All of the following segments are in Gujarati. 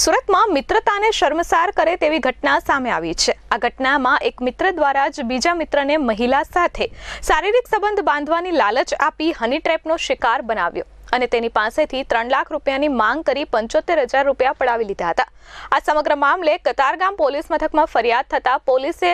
સુરતમાં મિત્રતાને શર્મસાર કરે તેવી ઘટના સામે આવી છે. આ ઘટનામાં એક મિત્ર દ્વારા જ બીજા મિત્રને મહિલા સાથે શારીરિક સંબંધ બાંધવાની લાલચ આપી હની ટ્રેપનો શિકાર બનાવ્યો અને તેની પાસેથી ત્રણ લાખ રૂપિયાની માંગ કરી પંચોતેર હજાર રૂપિયા પડાવી લીધા હતા. આ સમગ્ર મામલે કતારગામ પોલીસ મથકમાં ફરિયાદ થતા પોલીસે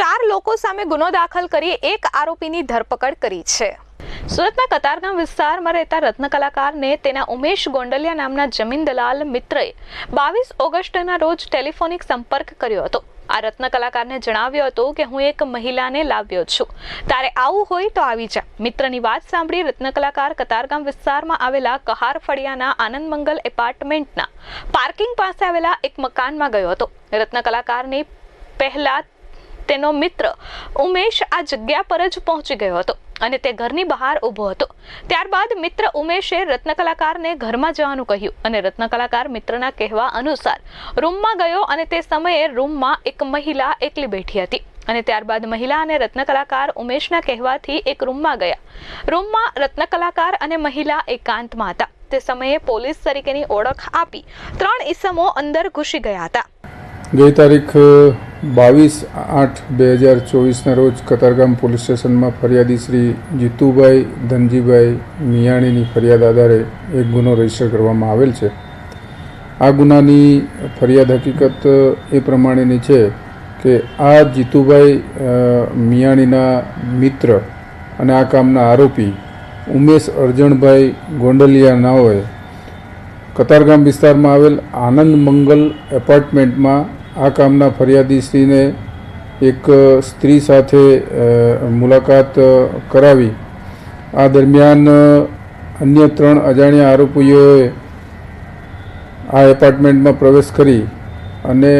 ચાર લોકો સામે ગુનો દાખલ કરી એક આરોપીની ધરપકડ કરી છે. સુરતના કતારગામ વિસ્તારમાં રહેતા રત્ન કલાકારને તેના ઉમેશ ગોંડલિયા નામના જમીન દલાલ મિત્રએ બાવીસ ઓગસ્ટના રોજ ટેલિફોનિક સંપર્ક કર્યો હતો. આ રત્ન કલાકારને જણાવ્યું હતું કે, હું એક મહિલાને લાવ્યો છું. તારે આવું હોય તો આવી જા. મિત્રની વાત સાંભળી રત્ન કલાકાર કતારગામ વિસ્તારમાં આવેલા કહાર ફળિયાના આનંદ મંગલ એપાર્ટમેન્ટના પાર્કિંગ પાસે આવેલા એક મકાનમાં ગયો હતો. રત્ન કલાકારની પહેલા તેનો મિત્ર ઉમેશ આ જગ્યા પર જ પહોંચી ગયો હતો અને તે ઘરની બહાર ઊભો હતો. ત્યારબાદ મિત્ર ઉમેશે રત્નકલાકારને ઘરમાં જવાનું કહ્યું અને રત્નકલાકાર મિત્રના કહેવા અનુસાર રૂમમાં ગયો અને તે સમયે રૂમમાં એક મહિલા એકલી બેઠી હતી અને ત્યારબાદ મહિલા અને રત્ન કલાકાર ઉમેશના કહેવાથી એક રૂમમાં ગયા. રૂમમાં રત્ન કલાકાર અને મહિલા એકાંતમાં હતા. તે સમયે પોલીસ તરીકેની ઓળખ આપી ત્રણ ઈસમો અંદર ઘૂસી ગયા હતા. ગઈ તારીખ બાવીસ આઠ બે હજાર ચોવીસના રોજ કતારગામ પોલીસ સ્ટેશનમાં ફરિયાદી શ્રી જીતુભાઈ ધનજીભાઈ મિયાણીની ફરિયાદ આધારે એક ગુનો રજિસ્ટર કરવામાં આવેલ છે. આ ગુનાની ફરિયાદ હકીકત એ પ્રમાણેની છે કે આ જીતુભાઈ મિયાણીના મિત્ર અને આ કામના આરોપી ઉમેશ અરજણભાઈ ગોંડલિયા નાઓએ કતારગામ વિસ્તારમાં આવેલ આનંદ મંગલ એપાર્ટમેન્ટમાં આ કામના ફરિયાદીશ્રીને એક સ્ત્રી સાથે મુલાકાત કરાવી. આ દરમિયાન અન્ય ત્રણ અજાણ્યા આરોપીઓએ આ એપાર્ટમેન્ટમાં પ્રવેશ કરી અને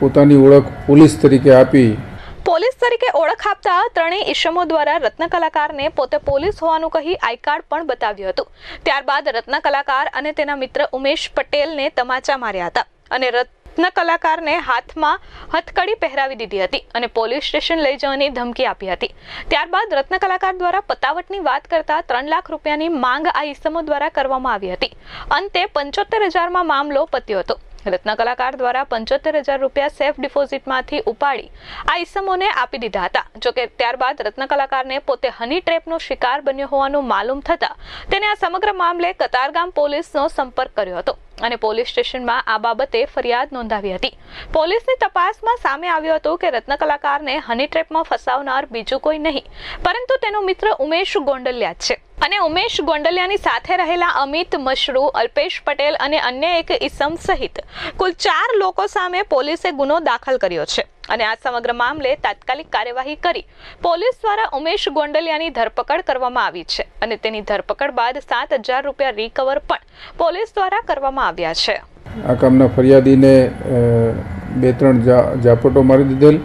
પોતાની ઓળખ પોલીસ તરીકે આપી. પોલીસ તરીકે ઓળખ આપતા ત્રણેય ઇસમો દ્વારા રત્ન કલાકારને પોતે પોલીસ હોવાનું કહી આઈ કાર્ડ પણ બતાવ્યું હતું. ત્યારબાદ રત્ન કલાકાર અને તેના મિત્ર ઉમેશ પટેલને તમાચા માર્યા હતા અને રત્ન કલાકારને હાથમાં હથકડી પહેરાવી દીધી હતી અને પોલીસ સ્ટેશન લઈ જવાની ધમકી આપી હતી. ત્યારબાદ રત્ન કલાકાર દ્વારા પતાવટની વાત કરતા ત્રણ લાખ રૂપિયાની માંગ આ ઈસમો દ્વારા કરવામાં આવી હતી. અંતે પંચોતેર હજારમાં મામલો પત્યો હતો. રત્ન કલાકાર દ્વારા પંચોતેર હજાર રૂપિયા સેફ ડિપોઝિટમાંથી ઉપાડી આ ઈસમોને આપી દીધા હતા. જોકે ત્યારબાદ રત્ન કલાકારને પોતે હની ટ્રેપનો શિકાર બન્યો હોવાનું માલુમ થતાં તેને આ સમગ્ર મામલે કતારગામ પોલીસનો સંપર્ક કર્યો હતો. અને પોલીસ સ્ટેશનમાં આ બાબતે ફરિયાદ નોંધાવી હતી. પોલીસની તપાસમાં સામે આવ્યું હતું કે રત્ન કલાકારને હની ટ્રેપમાં ફસાવનાર બીજું કોઈ નહીં, પરંતુ તેનો મિત્ર ઉમેશ ગોંડલિયા છે. અને ઉમેશ ગોંડલિયાની સાથે રહેલા અમિત મશરૂ, અલ્પેશ પટેલ અને અન્ય એક ઈસમ સહિત કુલ ચાર લોકો સામે પોલીસે ગુનો દાખલ કર્યો છે. અને આ સમગ્ર મામલે તાત્કાલિક કાર્યવાહી કરી પોલીસ દ્વારા ઉમેશ ગોંડલિયાની ધરપકડ કરવામાં આવી છે અને તેની ધરપકડ બાદ સાત હજાર રૂપિયા રિકવર પણ પોલીસ દ્વારા કરવામાં આવ્યા છે. આ કામના ફરિયાદીને બે ત્રણ ઝાપટો મારી દીધેલ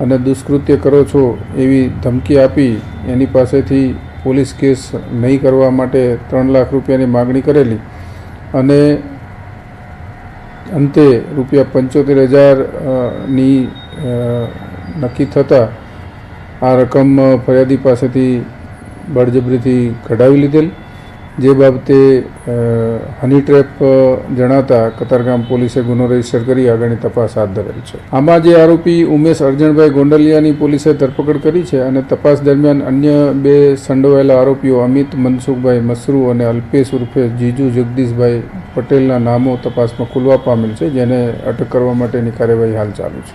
અને દુષ્કૃત્ય કરો છો એવી ધમકી આપી એની પાસેથી પોલીસ કેસ નહીં કરવા માટે ત્રણ લાખ રૂપિયાની માગણી કરેલી અને અંતે રૂપિયા પંચોતેર હજારની અ, નક્કી થતાં આ રકમ ફરિયાદી પાસેથી બળજબરીથી કઢાવી લીધેલ. જે બાબતે હની ટ્રેપ જણાતા કતારગામ પોલીસે ગુનો રજિસ્ટર કરી આગળની તપાસ હાથ ધરેલ છે. આમાં જે આરોપી ઉમેશ અર્જણભાઈ ગોંડલિયાની પોલીસે ધરપકડ કરી છે અને તપાસ દરમિયાન અન્ય બે સંડોવાયેલા આરોપીઓ અમિત મનસુખભાઈ મસરૂ અને અલ્પેશ ઉર્ફે જીજુ જગદીશભાઈ પટેલના નામો તપાસમાં ખુલવા પામેલ છે, જેને અટક કરવા માટેની કાર્યવાહી હાલ ચાલુ છે.